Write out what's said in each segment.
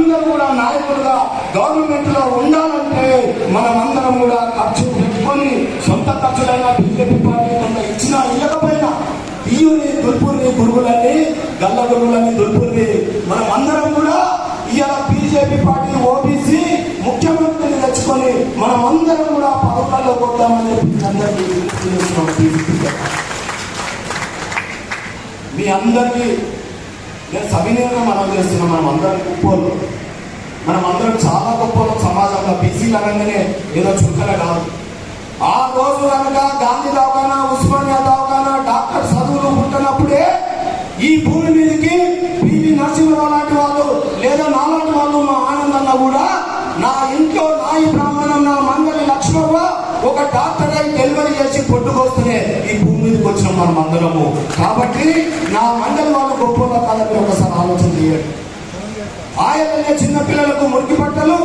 అందరూ కూడా నాయకులుగా గవర్నమెంట్లో ఉండాలంటే మనమందరం కూడా ఖర్చు పెట్టుకొని సొంత ఖర్చులైనా బీజేపీ పార్టీ కొంత ఇచ్చినా ఇవ్వకపోయినా తీయుని దుర్పుని గురువులని గల్ల గురుగులని దుర్పుని మనం అందరం కూడా ఇవాళ బీజేపీ పార్టీ ఓబీసీ ముఖ్యమంత్రిని తెచ్చుకొని మనం అందరం కూడా పథకాల్లో కొద్దామని అందరికీ మీ అందరికీ నేను సవినీయంగా మనం చేస్తున్నాం మనం అందరం గొప్పోళ్ళు మనం అందరం చాలా గొప్పలు. సమాజంలో బీసీలు అనగానే ఏదో చుక్కలే కాదు. ఆ రోజు కనుక గాంధీ దవాఖానా ఉస్మానియా దవాఖానా డాక్టర్ చదువులు పుట్టినప్పుడే ఈ భూమి మీదకి పివి నరసింహరావు లాంటి వాళ్ళు లేదా నాలాంటి వాళ్ళు మా ఆనందంగా కూడా నా ఇంట్లో నాయి బ్రాహ్మణం నా మంగళి లక్ష్మవ్వ ఒక డాక్టర్ అయి డెలివరీ చేసి పొట్టుకొస్తూనే ఈ భూమి మీదకి వచ్చినాం మనం అందరము. కాబట్టి నా మండలి వాళ్ళు చేయండి ఆయననే చిన్నపిల్లలకు మురికి బట్టలు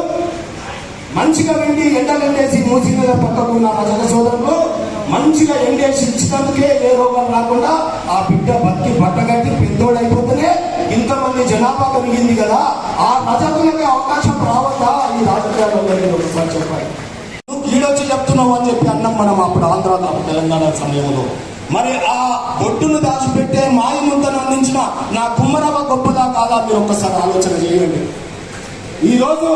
మంచిగా వెండి ఎండలెండేసి మూసి మీద పట్టకున్న మా జన సోదరులు మంచిగా ఎండేసి ఇచ్చినందుకే ఏ రోగం రాకుండా ఆ బిడ్డ బతికి బట్టగట్టి పెద్దోడైపోతేనే ఇంతమంది జనాభా కలిగింది కదా. ఆ రజకులకి అవకాశం రావద్దా? ఈ రాజకీయాల్లో ఒకసారి చెప్పాలి. నువ్వు కీడొచ్చి చెప్తున్నావు అని చెప్పి అన్నం మనం అప్పుడు ఆంధ్ర తెలంగాణ సమయంలో. మరి ఆ బొట్టును దాచిపెట్టే మాయముంతను అందించిన నాకు కుమ్మరవ గొప్పదా కాదా మీరు ఒక్కసారి ఆలోచన చేయండి. ఈ రోజు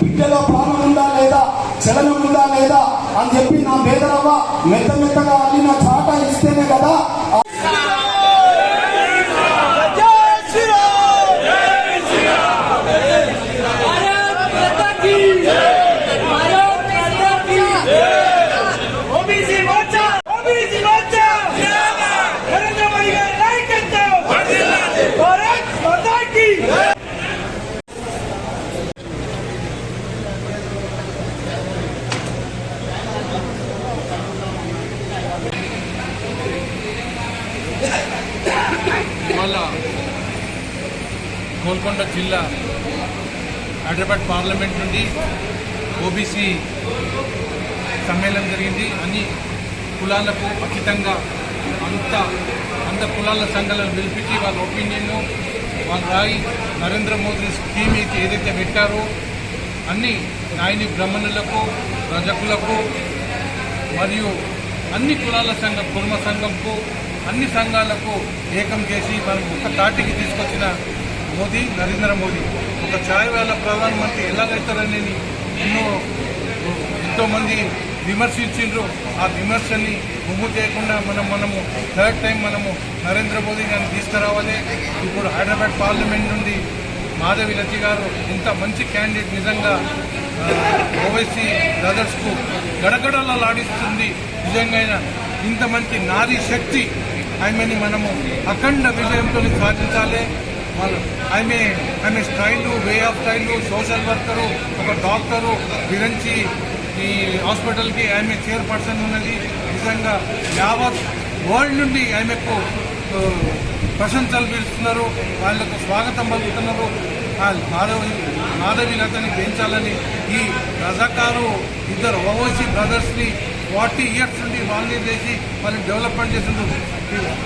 బిడ్డలో ప్రాణం ఉందా లేదా? చలనం ఉందా లేదా? అని చెప్పి నా పేదరవ్వ మెత్త మెత్తగా అల్లిన చాట ఇస్తేనే కదా ఆ ఓబీసీ మోర్చా ఓబీసీ మోర్చా నరేంద్ర మోడీ గారి నాయకత్వం భారత్ మాతా కీ మళ్ళా గోల్కొండ జిల్లా హైదరాబాద్ పార్లమెంట్ నుండి ఓబీసీ సమ్మేళనం జరిగింది. అన్ని కులాలకు ఖచ్చితంగా అంత అంత కులాల సంఘాలను పిలిపించి వాళ్ళ ఒపీనియన్ వాళ్ళ రాయి నరేంద్ర మోదీ స్కీమ్ అయితే ఏదైతే పెట్టారో అన్ని నాయని బ్రాహ్మణులకు రజకులకు మరియు అన్ని కులాల సంఘం కుర్మ సంఘంకు అన్ని సంఘాలకు ఏకం చేసి మనం ఒక తాటికి తీసుకొచ్చిన మోదీ నరేంద్ర మోదీ. ఒక ఛాయ్ వేళ ప్రధానమంత్రి ఎలాగైతారని ఎన్నో ఎంతోమంది విమర్శించిండ్రు. ఆ విమర్శని ముగ్గు చేయకుండా మనం మనము థర్డ్ టైం మనము నరేంద్ర మోదీ గారిని తీసుకురావాలి. ఇప్పుడు హైదరాబాద్ పార్లమెంట్ నుండి మాధవి లచ్చి గారు ఇంత మంచి క్యాండిడేట్ నిజంగా ఓవైసీ బ్రదర్స్కు గడగడలా లాడిస్తుంది నిజంగా ఇంత మంచి నారీ శక్తి ఆమెని మనము అఖండ విజయంతో సాధించాలి. వాళ్ళు ఆమె ఆమె style way of style social worker ఒక డాక్టరు విరంచి ఈ హాస్పిటల్కి ఆమె చైర్పర్సన్ ఉన్నది. నిజంగా యావత్ వరల్డ్ నుండి ఆమెకు ప్రశంసలు పిలుస్తున్నారు వాళ్ళకు స్వాగతం పలుకుతున్నారు. మాధవి మాధవి లతని పెంచాలని ఈ రజాకారు ఇద్దరు ఓవైసీ బ్రదర్స్ని ఫార్టీ ఇయర్స్ నుండి వాళ్ళని చేసి వాళ్ళని డెవలప్మెంట్ చేసిండ్రు.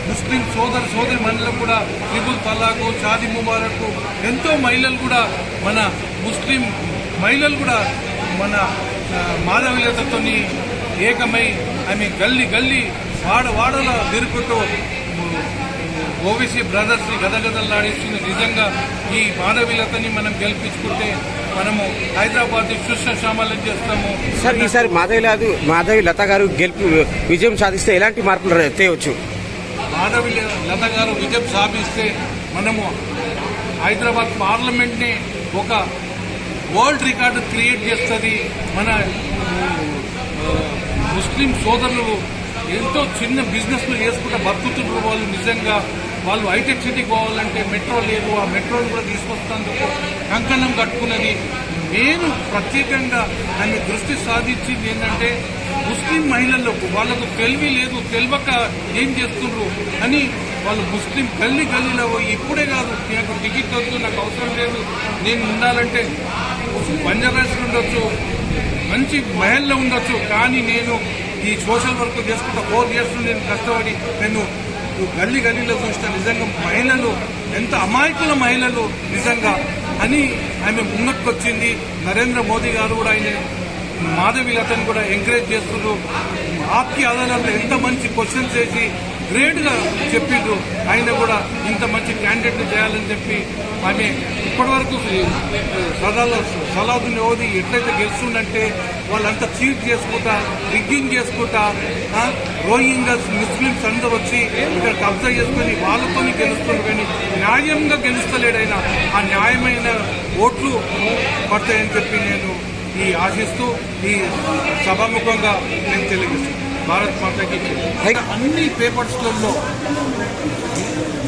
ముస్లిం సోదర సోదరి మహిళలకు కూడా ట్రిపుల్ తలాకు షాది ముబారకు ఎంతో మహిళలు కూడా మన ముస్లిం మహిళలు కూడా మన మానవీయతతో ఏకమై ఆమె గల్లీ గల్లీ వాడ వాడలో తిరుగుతూ ఓవీసీ బ్రదర్స్ గదగదల్లాడేస్తుంది నిజంగా ఈ మానవీయతని మనం గెలిపించుకుంటే మనము హైదరాబాద్ సుశ్రశామలం చేస్తాము. సార్ ఈసారి మాధవి లాదు మాధవి లత గారు గెలుపు విజయం సాధిస్తే ఎలాంటి మార్పులు తేవచ్చు? మాధవి లత గారు విజయం సాధిస్తే మనము హైదరాబాద్ పార్లమెంట్ని ఒక వరల్డ్ రికార్డు క్రియేట్ చేస్తుంది. మన ముస్లిం సోదరులు ఎంతో చిన్న బిజినెస్లు చేసుకుంటూ బతుకుతున్నారు వాళ్ళు నిజంగా. వాళ్ళు హైటెక్ సిటీకి పోవాలంటే మెట్రో లేదు ఆ మెట్రోని కూడా తీసుకొస్తాను కంకణం కట్టుకున్నది. నేను ప్రత్యేకంగా దాన్ని దృష్టి సాధించింది ఏంటంటే ముస్లిం మహిళలకు వాళ్ళకు తెలివి లేదు తెలియక ఏం చేస్తుండ్రు అని వాళ్ళు ముస్లిం గల్లీ గల్లీలో పోయి ఇప్పుడే కాదు నాకు టికెట్ వద్దు నాకు అవసరం లేదు నేను ఉండాలంటే బంజారాస్ ఉండొచ్చు మంచి మహిళలో ఉండొచ్చు కానీ నేను ఈ సోషల్ వర్క్ చేసుకుంటా ఫోర్ ఇయర్స్ నేను కష్టపడి నేను గల్లీ గల్లీలో చూసిన నిజంగా మహిళలు ఎంత అమాయకుల మహిళలు నిజంగా అని ఆమె ముంగట్టుకొచ్చింది నరేంద్ర మోదీ గారు కూడా ఆయన మాధవి లతను కూడా ఎంకరేజ్ చేస్తున్నారు ఆప్కి ఆధారంలో ఎంత మంచి క్వశ్చన్స్ చేసి గ్రేట్గా చెప్పిండ్రు. ఆయన కూడా ఇంత మంచి క్యాండిడేట్ చేయాలని చెప్పి ఆమె ఇప్పటివరకు సదాల సలాదుని ఓది ఎట్లయితే గెలుస్తుందంటే వాళ్ళంతా చీట్ చేసుకుంటా రిగ్గింగ్ చేసుకుంటా ఆ, ముస్లిమ్స్ అందరూ వచ్చి ఇక్కడ కబ్జా చేసుకొని వాళ్ళతోని గెలుస్తున్నారు కానీ న్యాయంగా గెలుస్తలేడైనా ఆ న్యాయమైన ఓట్లు పడతాయని చెప్పి నేను ఈ ఆశిస్తూ ఈ సభాముఖంగా నేను తెలియజేస్తాను భారత్ మాతకి అన్ని పేపర్స్లలో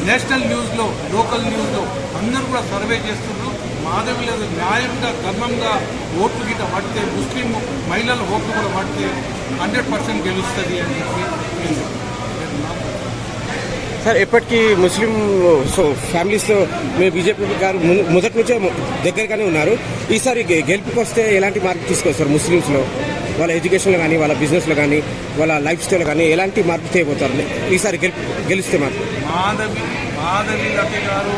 నేషనల్ న్యూస్లో లోకల్ న్యూస్లో అందరూ కూడా సర్వే చేస్తున్నారు. మాధవి లేదు న్యాయంగా ధర్మంగా ఓట్లు గిట్ట పడితే ముస్లిం మహిళల ఓట్లు కూడా పడితే హండ్రెడ్ పర్సెంట్ గెలుస్తుంది అని చెప్పి సార్ ఎప్పటికీ ముస్లిం సో ఫ్యామిలీస్తో మీ బీజేపీ గారు మొదటి నుంచే దగ్గరగానే ఉన్నారు. ఈసారి గె- గెలుపుకి వస్తే ఎలాంటి మార్పు తీసుకొస్తారు ముస్లిమ్స్లో? వాళ్ళ ఎడ్యుకేషన్లో కానీ వాళ్ళ బిజినెస్లో కానీ వాళ్ళ లైఫ్ స్టైల్ కానీ ఎలాంటి మార్పు చేయబోతారు? ఈసారి గెలిస్తే మాత్రం మాధవి మాధవి లత గారు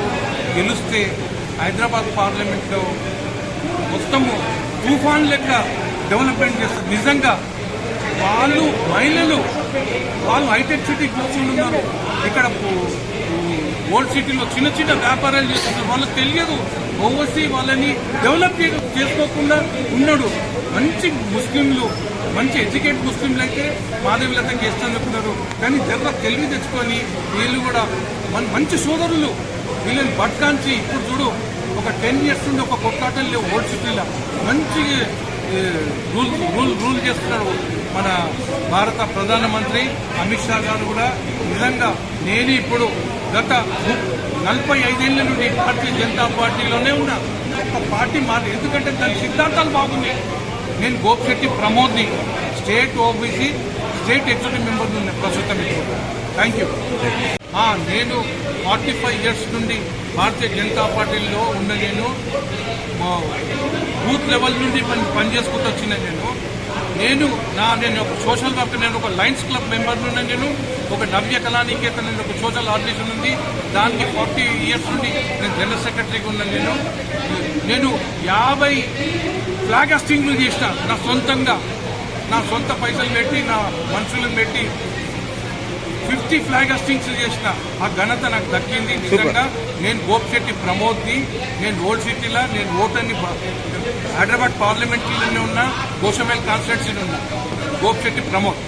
గెలిస్తే హైదరాబాద్ పార్లమెంట్లో మొత్తము తుఫాన్ లెక్క డెవలప్మెంట్ చేస్తారు నిజంగా వాళ్ళు మహిళలు వాళ్ళు హైటెక్ సిటీ కూర్చుని ఉన్నారు. ఇక్కడ ఓల్డ్ సిటీలో చిన్న చిన్న వ్యాపారాలు చేస్తున్నారు. వాళ్ళకి తెలియదు. ఓవర్సీ వాళ్ళని డెవలప్ చేసుకోకుండా ఉన్నాడు. మంచి ముస్లింలు మంచి ఎడ్యుకేట్ ముస్లింలు అయితే మాధవీలత గెస్ట్ అనుకున్నారు కానీ జర్ర తెలివి తెచ్చుకొని వీళ్ళు కూడా మన- మంచి సోదరులు. వీళ్ళని బట్కాంచి ఇప్పుడు చూడు ఒక టెన్ ఇయర్స్ నుండి ఒక కొట్లాటలు లేవు ఓల్డ్ సిటీలో. మంచి రూల్ రూల్ రూల్ చేస్తున్నాడు మన భారత ప్రధానమంత్రి అమిత్ షా గారు కూడా. నిజంగా నేను ఇప్పుడు గత నలభై ఐదేళ్ళ నుండి భారతీయ జనతా పార్టీలోనే ఉన్నా. ఒక పార్టీ మారి ఎందుకంటే దాని సిద్ధాంతాలు బాగున్నాయి. నేను Gopisetty ప్రమోద్ని state OBC state executive member ఉన్నాయి ప్రస్తుతం ఇప్పుడు థ్యాంక్ యూ నేను ఫార్టీ ఫైవ్ ఇయర్స్ నుండి భారతీయ జనతా పార్టీలో ఉన్న నేను బూత్ లెవెల్ నుండి పని పనిచేసుకుంటూ వచ్చిన నేను. నేను నా నేను ఒక సోషల్ వర్క్ నేను ఒక లయన్స్ క్లబ్ మెంబర్ ఉన్న నేను. ఒక నవ్య కళానికేతన్ నేను ఒక సోషల్ ఆర్గనైజేషన్ ఉంది. దానికి ఫార్టీ ఇయర్స్ నుండి నేను జనరల్ సెక్రటరీగా ఉన్నాను నేను. నేను యాభై ఫ్లాగ్ హస్టింగ్లు చేసిన నా సొంతంగా. నా సొంత పైసలు పెట్టి నా మనుషులను పెట్టి ఫిఫ్టీ ఫ్లాగ్ హస్టింగ్స్ చేసిన ఆ ఘనత నాకు దక్కింది. నిజంగా నేను గోపిశెట్టి ప్రమోద్ని నేను ఓల్డ్ సిటీలో నేను ఓటర్ని హైదరాబాద్ పార్లమెంటరీలోనే ఉన్నా గోషమేల్ కాన్స్టిట్యున్సీలో ఉన్నా. గోపిశెట్టి ప్రమోద్.